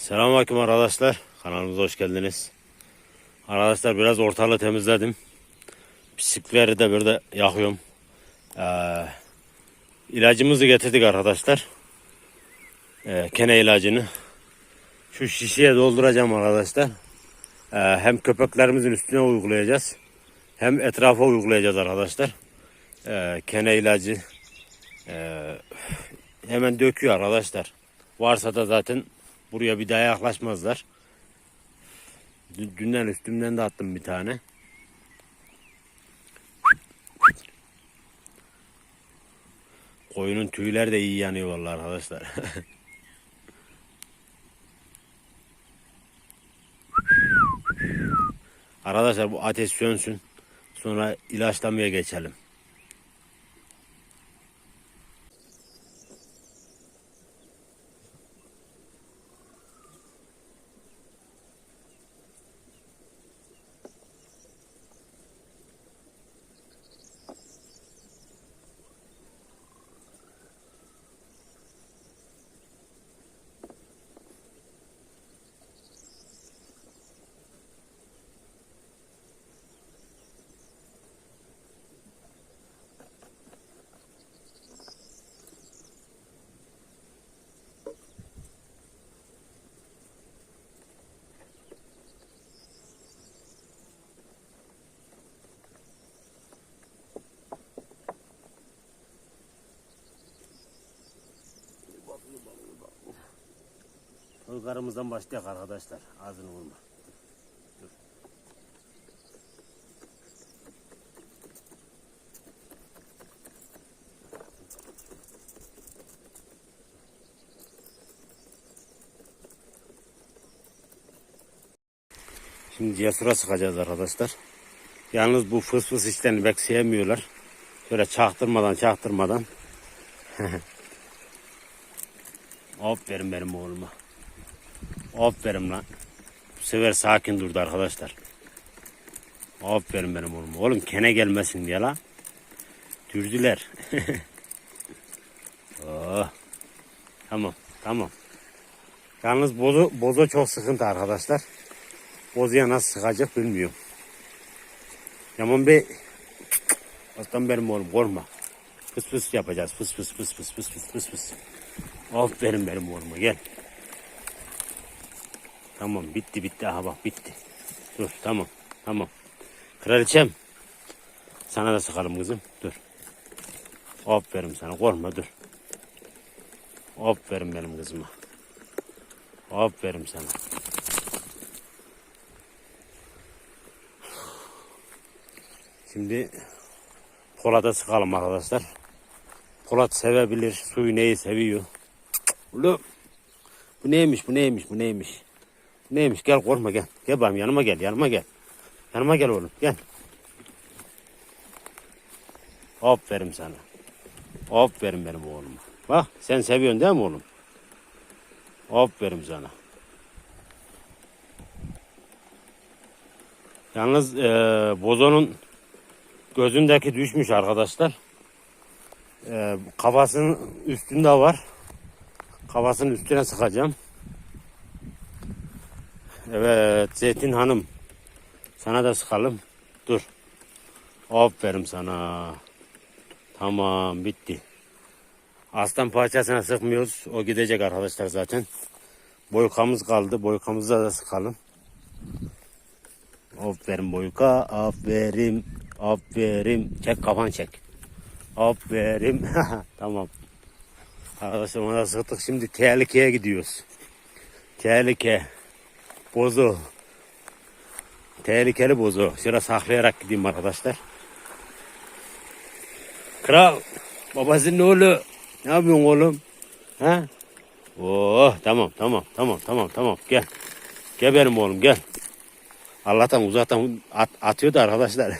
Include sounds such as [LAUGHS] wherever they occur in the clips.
Selamünaleyküm arkadaşlar. Kanalımıza hoş geldiniz. Arkadaşlar biraz ortalığı temizledim. Pislikleri de burada yakıyorum. Ee, ilacımızı getirdik arkadaşlar. Ee, kene ilacını. Şu şişeye dolduracağım arkadaşlar. Ee, hem köpeklerimizin üstüne uygulayacağız. Hem etrafa uygulayacağız arkadaşlar. Ee, kene ilacı. Ee, hemen döküyor arkadaşlar. Varsa da zaten buraya bir daha yaklaşmazlar. Dü- Dünden üstümden de attım bir tane. Koyunun tüyleri de iyi yanıyor vallahi arkadaşlar. [LAUGHS] arkadaşlar bu ateş sönsün. Sonra ilaçlamaya geçelim. Toygarımızdan başlayak arkadaşlar. Ağzını vurma. Şimdi cesura sıkacağız arkadaşlar. Yalnız bu fıs fıs işlerini pek sevmiyorlar. Şöyle çaktırmadan çaktırmadan. [LAUGHS] Aferin benim oğluma. Aferin lan. Bu sefer sakin durdu arkadaşlar. Aferin benim oğlum. Oğlum kene gelmesin diye la. Dürdüler. [LAUGHS] oh. Tamam tamam. Yalnız bozu, bozo çok sıkıntı arkadaşlar. Bozuya nasıl sıkacak bilmiyorum. Yaman Bey. Aslan benim oğlum korkma. Fıs fıs yapacağız. Fıs fıs fıs fıs fıs fıs fıs fıs. Aferin benim oğluma gel. Tamam bitti bitti aha bak bitti. Dur tamam tamam. Kraliçem. Sana da sıkalım kızım dur. Aferin sana korkma dur. Aferin benim kızıma. Aferin sana. Şimdi Polat'a sıkalım arkadaşlar. Polat sevebilir. Suyu neyi seviyor. Oğlum. Bu neymiş bu neymiş bu neymiş. Neymiş gel korkma gel. Gel bakayım yanıma gel yanıma gel. Yanıma gel oğlum gel. Aferin sana. Aferin benim oğluma. Bak sen seviyorsun değil mi oğlum? Aferin sana. Yalnız eee bozonun gözündeki düşmüş arkadaşlar. Eee kafasının üstünde var. Kafasının üstüne sıkacağım. Evet Zeytin Hanım. Sana da sıkalım. Dur. Aferin sana. Tamam bitti. Aslan parçasına sıkmıyoruz. O gidecek arkadaşlar zaten. Boykamız kaldı. Boykamızda da sıkalım. Aferin boyka. Aferin. Aferin. Çek kafan çek. Aferin. [LAUGHS] tamam. Arkadaşlar ona sıktık. Şimdi tehlikeye gidiyoruz. Tehlike. Bozu. Tehlikeli bozu. Şurada saklayarak gideyim arkadaşlar. Kral. Babasının oğlu. Ne yapıyorsun oğlum? Ha? Oh tamam tamam tamam tamam tamam gel. Gel benim oğlum gel. Allah'tan uzaktan at, atıyordu arkadaşlar.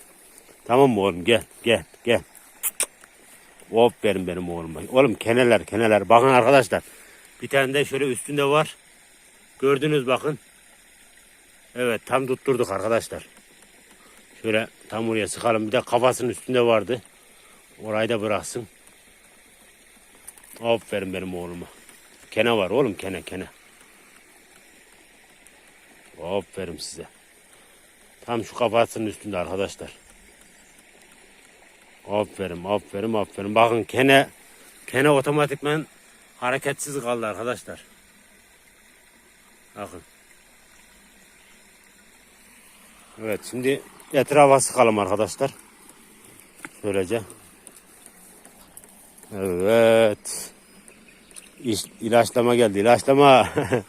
[LAUGHS] tamam oğlum gel gel gel. Aferin benim oğluma. Oğlum keneler keneler. Bakın arkadaşlar. Bir tane de şöyle üstünde var. Gördünüz bakın. Evet tam tutturduk arkadaşlar. Şöyle tam oraya sıkalım. Bir de kafasının üstünde vardı. Orayı da bıraksın. Aferin benim oğluma. Kene var oğlum kene kene. Aferin size. Tam şu kafasının üstünde arkadaşlar. Aferin, aferin, aferin. Bakın kene, kene otomatikman hareketsiz kaldı arkadaşlar. Bakın. Evet şimdi etrafa sıkalım arkadaşlar. Şöylece. Evet. İş, ilaçlama geldi. ilaçlama. [LAUGHS]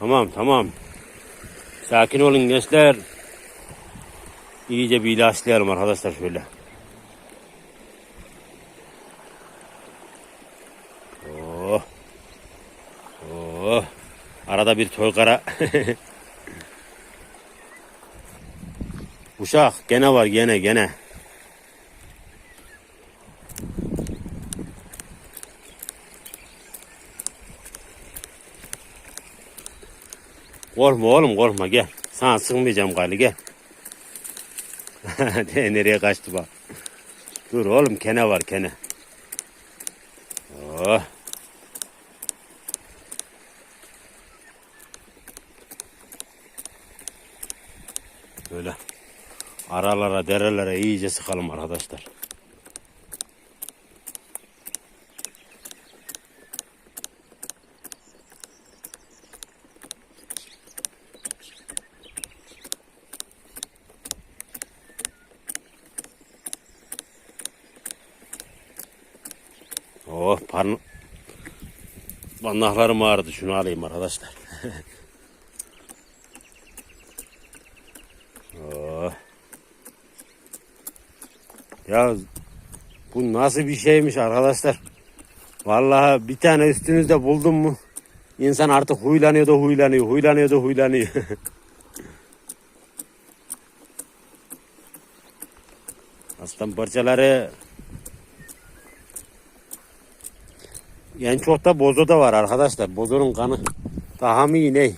tamam tamam. Sakin olun gençler. İyice bir ilaçlayalım arkadaşlar şöyle. Oh. Oh. Arada bir toykara. [LAUGHS] Uşak gene var gene gene. Korkma oğlum korkma gel. Sana sıkmayacağım galiba gel. [LAUGHS] Nereye kaçtı bak. Dur oğlum kene var kene. Oh. Böyle aralara derelere iyice sıkalım arkadaşlar. Oh parn Parmaklarım ağrıdı. Şunu alayım arkadaşlar. [LAUGHS] oh. Ya bu nasıl bir şeymiş arkadaşlar. Vallahi bir tane üstünüzde buldum mu insan artık huylanıyor da huylanıyor, huylanıyor da huylanıyor. [LAUGHS] Aslan parçaları en çok da bozo da var arkadaşlar. Bozonun kanı daha mı iyi ne?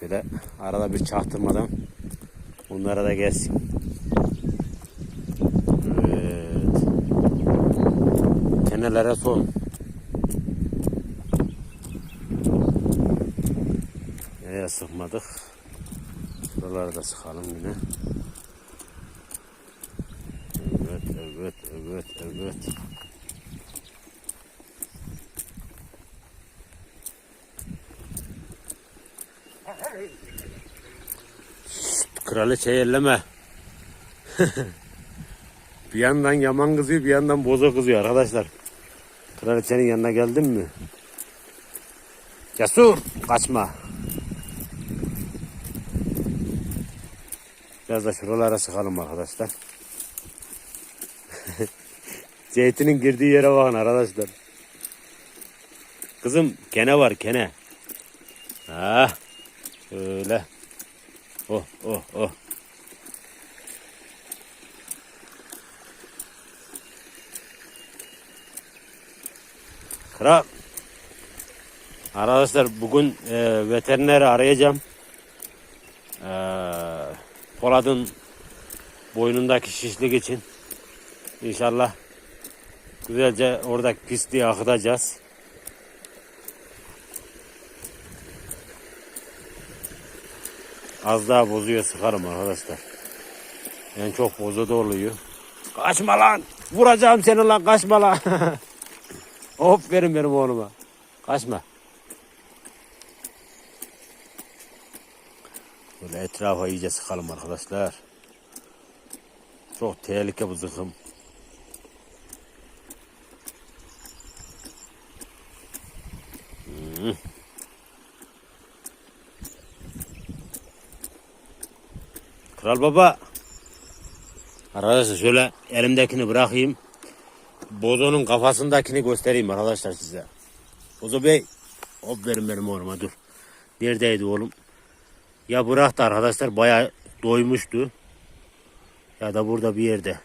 Şöyle arada bir çaktırmadan bunlara da gelsin. Evet. Kenelere son. Nereye sıkmadık? Şuraları da sıkalım yine. Evet, evet, evet, evet. Kraliçeyi elleme. [LAUGHS] bir yandan yaman kızıyor, bir yandan bozo kızıyor arkadaşlar. Kraliçenin yanına geldin mi? Cesur, kaçma. Biraz da şuralara sıkalım arkadaşlar. [LAUGHS] Zeytinin girdiği yere bakın arkadaşlar. Kızım kene var kene. Ha, öyle. Oh oh oh. Kral. Arkadaşlar bugün e, veterineri arayacağım. E, Polat'ın boynundaki şişlik için. İnşallah güzelce oradaki pisliği akıtacağız. Az daha bozuyor sıkarım arkadaşlar. En çok bozu da oluyor. Kaçma lan. Vuracağım seni lan kaçma lan. [LAUGHS] Hop verin benim oğluma. Kaçma. Böyle etrafa iyice sıkalım arkadaşlar. Çok tehlike bu zıkım. Kral baba. Arkadaşlar şöyle elimdekini bırakayım. Bozo'nun kafasındakini göstereyim arkadaşlar size. Bozo Bey. Hop verin benim oğluma dur. Neredeydi oğlum? Ya bıraktı arkadaşlar bayağı doymuştu. Ya da burada bir yerde.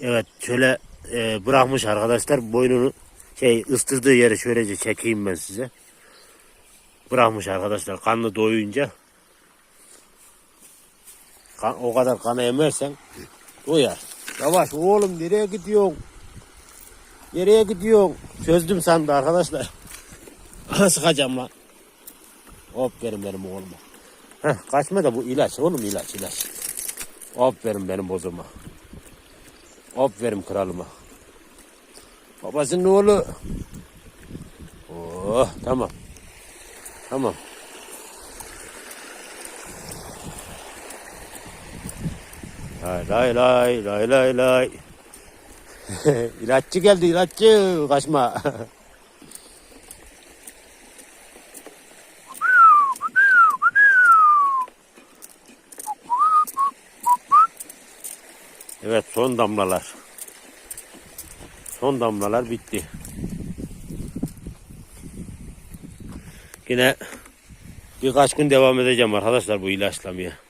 Evet şöyle e, bırakmış arkadaşlar boynunu şey ıstırdığı yeri şöylece çekeyim ben size. Bırakmış arkadaşlar kanlı doyunca. Kan, o kadar kanı emersen doyar. Yavaş oğlum nereye gidiyorsun? Nereye gidiyorsun? Çözdüm sandı arkadaşlar. [LAUGHS] Sıkacağım lan. Aferin benim oğluma. Heh, kaçma da bu ilaç oğlum ilaç ilaç. Aferin benim bozuma. Aferin kralıma. Babasının oğlu. Oh tamam. Tamam. Lay lay lay lay lay lay. [LAUGHS] ilaççı geldi ilaççı kaçma. [LAUGHS] evet son damlalar. Son damlalar bitti. Yine birkaç gün devam edeceğim arkadaşlar bu ilaçlamaya.